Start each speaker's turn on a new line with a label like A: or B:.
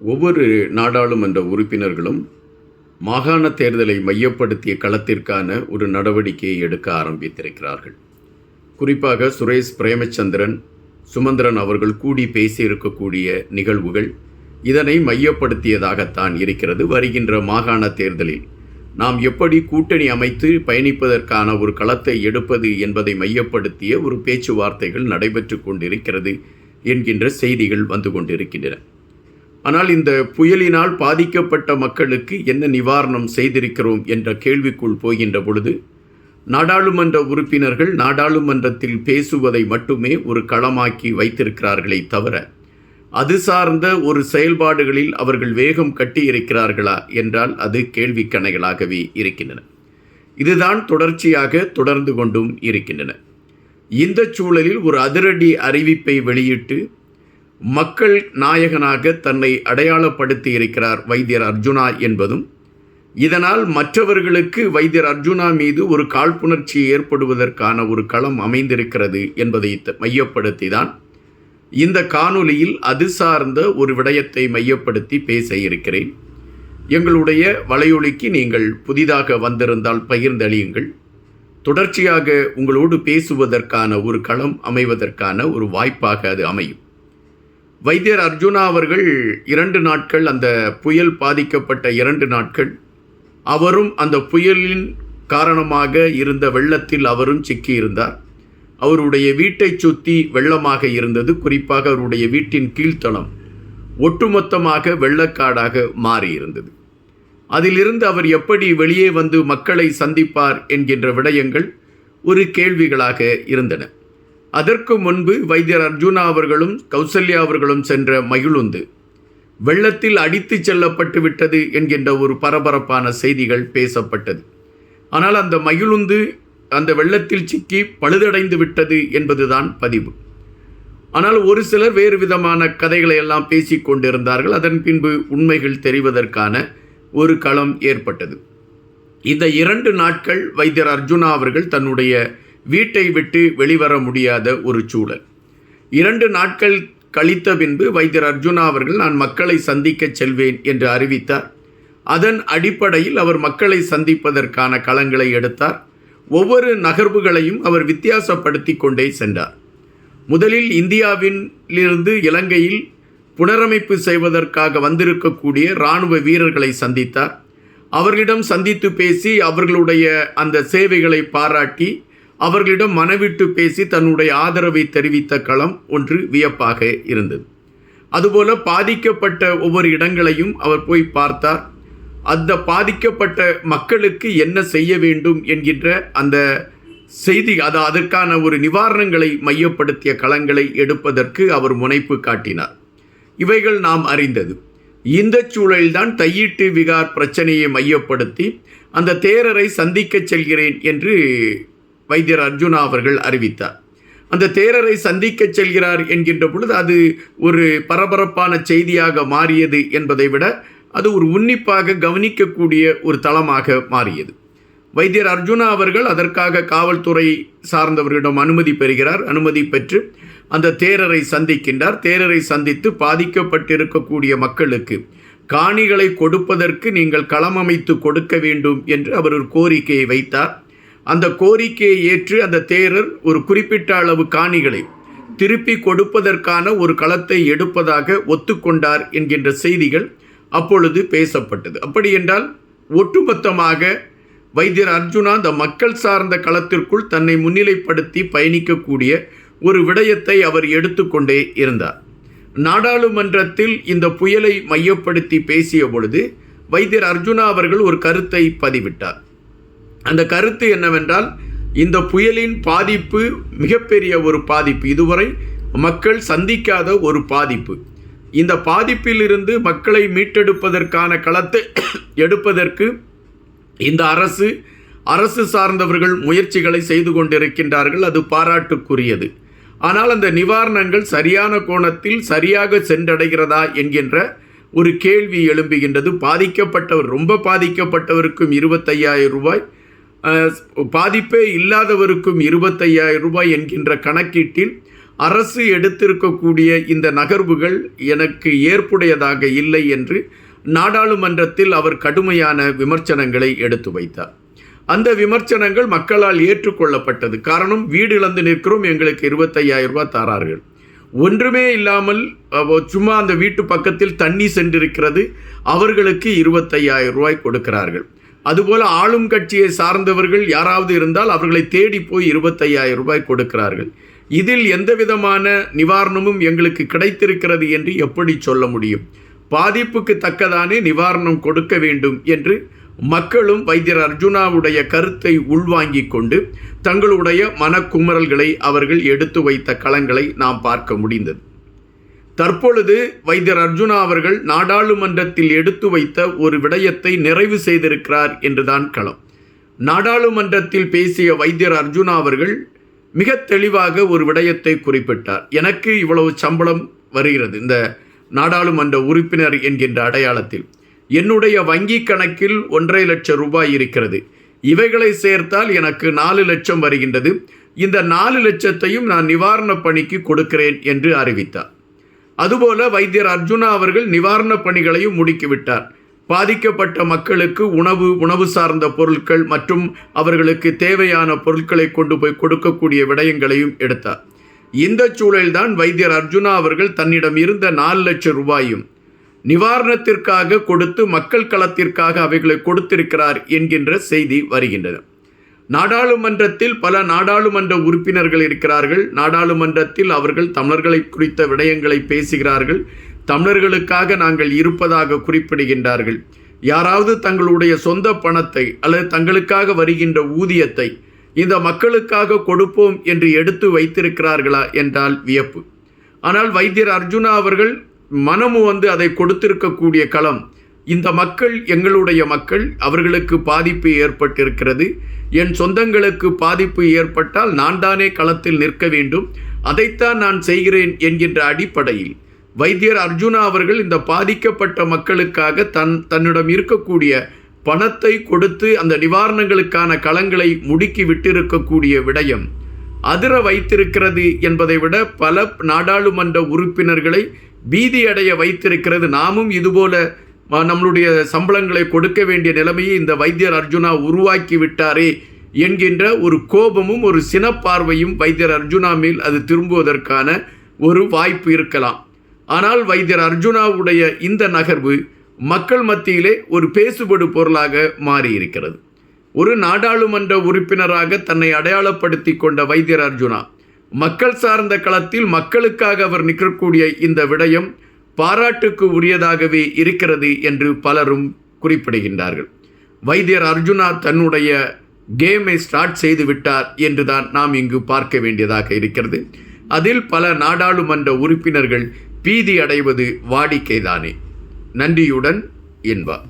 A: ஒவ்வொரு நாடாளுமன்ற உறுப்பினர்களும் மாகாண தேர்தலை மையப்படுத்திய களத்திற்கான ஒரு நடவடிக்கையை எடுக்க ஆரம்பித்திருக்கிறார்கள். குறிப்பாக சுரேஷ் பிரேமச்சந்திரன் சுமந்திரன் அவர்கள் கூடி பேசியிருக்கக்கூடிய நிகழ்வுகள் இதனை மையப்படுத்தியதாகத்தான் இருக்கிறது. வருகின்ற மாகாண தேர்தலில் நாம் எப்படி கூட்டணி அமைத்து பயணிப்பதற்கான ஒரு களத்தை எடுப்பது என்பதை மையப்படுத்திய ஒரு பேச்சுவார்த்தைகள் நடைபெற்று கொண்டிருக்கிறது என்கின்ற செய்திகள் வந்து கொண்டிருக்கின்றன. ஆனால் இந்த புயலினால் பாதிக்கப்பட்ட மக்களுக்கு என்ன நிவாரணம் செய்திருக்கிறோம் என்ற கேள்விக்குள் போகின்ற பொழுது நாடாளுமன்ற உறுப்பினர்கள் நாடாளுமன்றத்தில் பேசுவதை மட்டுமே ஒரு களமாக்கி வைத்திருக்கிறார்களே தவிர அது சார்ந்த ஒரு செயல்பாடுகளில் அவர்கள் வேகம் கட்டியிருக்கிறார்களா என்றால் அது கேள்விக்கணைகளாகவே இருக்கின்றன. இதுதான் தொடர்ச்சியாக தொடர்ந்து கொண்டும் இருக்கின்றன. இந்த சூழலில் ஒரு அதிரடி அறிவிப்பை வெளியிட்டு மக்கள் நாயகனாக தன்னை அடையாளப்படுத்தி இருக்கிறார் வைத்தியர் அர்ஜுனா என்பதும் இதனால் மற்றவர்களுக்கு வைத்தியர் அர்ஜுனா மீது ஒரு காழ்ப்புணர்ச்சி ஏற்படுவதற்கான ஒரு களம் அமைந்திருக்கிறது என்பதை த- மையப்படுத்திதான் இந்த காணொளியில் அது சார்ந்த ஒரு விடயத்தை மையப்படுத்தி பேச இருக்கிறேன். எங்களுடைய வலையொலிக்கு நீங்கள் புதிதாக வந்திருந்தால் பகிர்ந்தளியுங்கள். தொடர்ச்சியாக உங்களோடு பேசுவதற்கான ஒரு களம் அமைவதற்கான ஒரு வாய்ப்பாக அது அமையும். வைத்தியர் அர்ஜுனா அவர்கள் இரண்டு நாட்கள் அந்த புயல் பாதிக்கப்பட்ட இரண்டு நாட்கள். அவரும் அந்த புயலின் காரணமாக இருந்த வெள்ளத்தில் அவரும் சிக்கியிருந்தார். அவருடைய வீட்டைச் சுற்றி வெள்ளமாக இருந்தது குறிப்பாக அவருடைய வீட்டின் கீழ்த்தளம் ஒட்டுமொத்தமாக வெள்ளக்காடாக மாறியிருந்தது. அதிலிருந்து அவர் எப்படி வெளியே வந்து மக்களை சந்திப்பார் என்கின்ற விடயங்கள் ஒரு கேள்விகளாக இருந்தன. அதற்கு முன்பு வைத்தியர் அர்ஜுனா அவர்களும் கௌசல்யா அவர்களும் சென்ற மகிழுந்து. வெள்ளத்தில் அடித்துச் செல்லப்பட்டு விட்டது என்கின்ற ஒரு பரபரப்பான செய்திகள் பேசப்பட்டது. ஆனால் அந்த மகிழுந்து அந்த வெள்ளத்தில் சிக்கி பழுதடைந்து விட்டது என்பதுதான் பதிவு. ஆனால் ஒரு சிலர் வேறு விதமான கதைகளை எல்லாம் பேசிக் கொண்டிருந்தார்கள். அதன் பின்பு உண்மைகள் தெரிவதற்கான ஒரு களம் ஏற்பட்டது. இந்த இரண்டு நாட்கள் வைத்தியர் அர்ஜுனா அவர்கள் தன்னுடைய வீட்டை விட்டு வெளிவர முடியாத ஒரு சூழல். இரண்டு நாட்கள் கழித்த பின்பு வைத்தியர் அர்ஜுனா அவர்கள் நான் மக்களை சந்திக்கச் செல்வேன் என்று அறிவித்தார். அதன் அடிப்படையில் அவர் மக்களை சந்திப்பதற்கான களங்களை எடுத்தார். ஒவ்வொரு நகர்வுகளையும் அவர் வித்தியாசப்படுத்தி கொண்டே சென்றார். முதலில் இந்தியாவிலிருந்து இலங்கையில் புனரமைப்பு செய்வதற்காக வந்திருக்கக்கூடிய இராணுவ வீரர்களை சந்தித்தார். அவர்களிடம் சந்தித்து பேசி அவர்களுடைய அந்த சேவைகளை பாராட்டி அவர்களிடம் மனவிட்டு பேசி தன்னுடைய ஆதரவை தெரிவித்த களம் ஒன்று வியப்பாக இருந்தது. அதுபோல பாதிக்கப்பட்ட ஒவ்வொரு இடங்களையும் அவர் போய் பார்த்தார். அந்த பாதிக்கப்பட்ட மக்களுக்கு என்ன செய்ய வேண்டும் என்கின்ற அந்த செய்தி அது அதற்கான ஒரு நிவாரணங்களை மையப்படுத்திய களங்களை எடுப்பதற்கு அவர் முனைப்பு காட்டினார். இவைகள் நாம் அறிந்தது. இந்த சூழலில்தான் தையீட்டு விகார் பிரச்சனையை மையப்படுத்தி அந்த தேரரை சந்திக்கச் செல்கிறேன் என்று வைத்தியர் அர்ஜுனா அவர்கள் அறிவித்தார். அந்த தேரரை சந்திக்கச் செல்கிறார் என்கின்ற பொழுது அது ஒரு பரபரப்பான செய்தியாக மாறியது என்பதை விட அது ஒரு உன்னிப்பாக கவனிக்கக்கூடிய ஒரு தளமாக மாறியது. வைத்தியர் அர்ஜுனா அவர்கள் அதற்காக காவல்துறை சார்ந்தவர்களிடம் அனுமதி பெறுகிறார். அனுமதி பெற்று அந்த தேரரை சந்திக்கின்றார். தேரரை சந்தித்து பாதிக்கப்பட்டிருக்கக்கூடிய மக்களுக்கு காணிகளை கொடுப்பதற்கு நீங்கள் களம் அமைத்து கொடுக்க வேண்டும் என்று அவர் ஒரு கோரிக்கையை வைத்தார். அந்த கோரிக்கையை ஏற்று அந்த தேரர் ஒரு குறிப்பிட்ட அளவு காணிகளை திருப்பி கொடுப்பதற்கான ஒரு களத்தை எடுப்பதாக ஒத்துக்கொண்டார் என்கின்ற செய்திகள் அப்பொழுது பேசப்பட்டது. அப்படி என்றால் ஒட்டுமொத்தமாக வைத்தியர் அர்ஜுனா அந்த மக்கள் சார்ந்த களத்திற்குள் தன்னை முன்னிலைப்படுத்தி பயணிக்கக்கூடிய ஒரு விடயத்தை அவர் எடுத்துக்கொண்டே இருந்தார். நாடாளுமன்றத்தில் இந்த புயலை மையப்படுத்தி பேசிய பொழுது வைத்தியர் அர்ஜுனா அவர்கள் ஒரு கருத்தை பதிவிட்டார். அந்த கருத்து என்னவென்றால் இந்த புயலின் பாதிப்பு மிகப்பெரிய ஒரு பாதிப்பு. இதுவரை மக்கள் சந்திக்காத ஒரு பாதிப்பு. இந்த பாதிப்பிலிருந்து மக்களை மீட்டெடுப்பதற்கான களத்தை எடுப்பதற்கு இந்த அரசு அரசு சார்ந்தவர்கள் முயற்சிகளை செய்து கொண்டிருக்கின்றார்கள். அது பாராட்டுக்குரியது. ஆனால் அந்த நிவாரணங்கள் சரியான கோணத்தில் சரியாக சென்றடைகிறதா என்கின்ற ஒரு கேள்வி எழும்புகின்றது. பாதிக்கப்பட்டவர் ரொம்ப பாதிக்கப்பட்டவருக்கும் இருபத்தையாயிரம் ரூபாய் பாதிப்பே இல்லாதவருக்கும் இருபத்தையாயிரம் ரூபாய் என்கின்ற கணக்கீட்டில் அரசு எடுத்திருக்கக்கூடிய இந்த நகர்வுகள் எனக்கு ஏற்புடையதாக இல்லை என்று நாடாளுமன்றத்தில் அவர் கடுமையான விமர்சனங்களை எடுத்து வைத்தார். அந்த விமர்சனங்கள் மக்களால் ஏற்றுக்கொள்ளப்பட்டது. காரணம் வீடு இழந்து நிற்கிறோம் எங்களுக்கு இருபத்தையாயிரம் ரூபாய் தாரார்கள். ஒன்றுமே இல்லாமல் சும்மா அந்த வீட்டு பக்கத்தில் தண்ணி சென்றிருக்கிறது அவர்களுக்கு இருபத்தையாயிரம் ரூபாய் கொடுக்கிறார்கள். அதுபோல ஆளும் கட்சியை சார்ந்தவர்கள் யாராவது இருந்தால் அவர்களை தேடி போய் இருபத்தையாயிரம் ரூபாய் கொடுக்கிறார்கள். இதில் எந்த விதமான நிவாரணமும் எங்களுக்கு கிடைத்திருக்கிறது என்று எப்படி சொல்ல முடியும்? பாதிப்புக்கு தக்கதானே நிவாரணம் கொடுக்க வேண்டும் என்று மக்களும் வைத்தியர் அர்ஜுனாவுடைய கருத்தை உள்வாங்கிக் கொண்டு தங்களுடைய மனக்குமரல்களை அவர்கள் எடுத்து வைத்த களங்களை நாம் பார்க்க முடிந்தது. தற்பொழுது வைத்தியர் அர்ஜுனா அவர்கள் நாடாளுமன்றத்தில் எடுத்து வைத்த ஒரு விடயத்தை நிறைவு செய்திருக்கிறார் என்றுதான் களம். நாடாளுமன்றத்தில் பேசிய வைத்தியர் அர்ஜுனா அவர்கள் மிக தெளிவாக ஒரு விடயத்தை குறிப்பிட்டார். எனக்கு இவ்வளவு சம்பளம் வருகிறது இந்த நாடாளுமன்ற உறுப்பினர் என்கின்ற அடையாளத்தில். என்னுடைய வங்கி கணக்கில் ஒன்றரை லட்சம் ரூபாய் இருக்கிறது. இவைகளை சேர்த்தால் எனக்கு நாலு லட்சம் வருகின்றது. இந்த நாலு லட்சத்தையும் நான் நிவாரணப் பணிக்கு கொடுக்கிறேன் என்று அறிவித்தார். அதுபோல வைத்தியர் அர்ஜுனா அவர்கள் நிவாரணப் பணிகளையும் முடுக்கிவிட்டார். பாதிக்கப்பட்ட மக்களுக்கு உணவு உணவு சார்ந்த பொருட்கள் மற்றும் அவர்களுக்கு தேவையான பொருட்களை கொண்டு போய் கொடுக்கக்கூடிய விடயங்களையும் எடுத்தார். இந்த சூழலில்தான் வைத்தியர் அர்ஜுனா அவர்கள் தன்னிடம் இருந்த நாலு லட்சம் ரூபாயும் நிவாரணத்திற்காக கொடுத்து மக்கள் களத்திற்காக அவைகளை கொடுத்திருக்கிறார் என்கின்ற செய்தி வருகின்றது. நாடாளுமன்றத்தில் பல நாடாளுமன்ற உறுப்பினர்கள் இருக்கிறார்கள். நாடாளுமன்றத்தில் அவர்கள் தமிழர்களை குறித்த விடயங்களை பேசுகிறார்கள். தமிழர்களுக்காக நாங்கள் இருப்பதாக குறிப்பிடுகின்றார்கள். யாராவது தங்களுடைய சொந்த பணத்தை அல்லது தங்களுக்காக வருகின்ற ஊதியத்தை இந்த மக்களுக்காக கொடுப்போம் என்று எடுத்து வைத்திருக்கிறார்களா என்றால் வியப்பு. ஆனால் வைத்தியர் அர்ஜுனா அவர்கள் மனமு வந்து அதை கொடுத்திருக்கக்கூடிய களம் இந்த மக்கள் எங்களுடைய மக்கள் அவர்களுக்கு பாதிப்பு ஏற்பட்டிருக்கிறது. என் சொந்தங்களுக்கு பாதிப்பு ஏற்பட்டால் நான் தானே களத்தில் நிற்க வேண்டும். அதைத்தான் நான் செய்கிறேன் என்கின்ற அடிப்படையில் வைத்தியர் அர்ஜுனா அவர்கள் இந்த பாதிக்கப்பட்ட மக்களுக்காக தன் தன்னிடம் இருக்கக்கூடிய பணத்தை கொடுத்து அந்த நிவாரணங்களுக்கான களங்களை முடுக்கி விட்டிருக்கக்கூடிய விடயம் அதிர வைத்திருக்கிறது என்பதை விட பல நாடாளுமன்ற உறுப்பினர்களை பீதியடைய வைத்திருக்கிறது. நாமும் இதுபோல நம்மளுடைய சம்பளங்களை கொடுக்க வேண்டிய நிலைமையை இந்த வைத்தியர் அர்ஜுனா உருவாக்கி விட்டாரே என்கின்ற ஒரு கோபமும் ஒரு சினப்பார்வையும் வைத்தியர் அர்ஜுனா மேல் அது திரும்புவதற்கான ஒரு வாய்ப்பு இருக்கலாம். ஆனால் வைத்தியர் அர்ஜுனாவுடைய இந்த நகர்வு மக்கள் மத்தியிலே ஒரு பேசுபடு பொருளாக மாறியிருக்கிறது. ஒரு நாடாளுமன்ற உறுப்பினராக தன்னை அடையாளப்படுத்தி கொண்ட வைத்தியர் அர்ஜுனா மக்கள் சார்ந்த களத்தில் மக்களுக்காக அவர் நிற்கக்கூடிய இந்த விடயம் பாராட்டுக்கு உரியதாகவே இருக்கிறது என்று பலரும் குறிப்பிடுகின்றார்கள். வைத்தியர் அர்ஜுனா தன்னுடைய கேமை ஸ்டார்ட் செய்து விட்டார் என்றுதான் நாம் இங்கு பார்க்க வேண்டியதாக இருக்கிறது. அதில் பல நாடாளுமன்ற உறுப்பினர்கள் பீதி அடைவது வாடிக்கைதானே. நன்றியுடன் என்பார்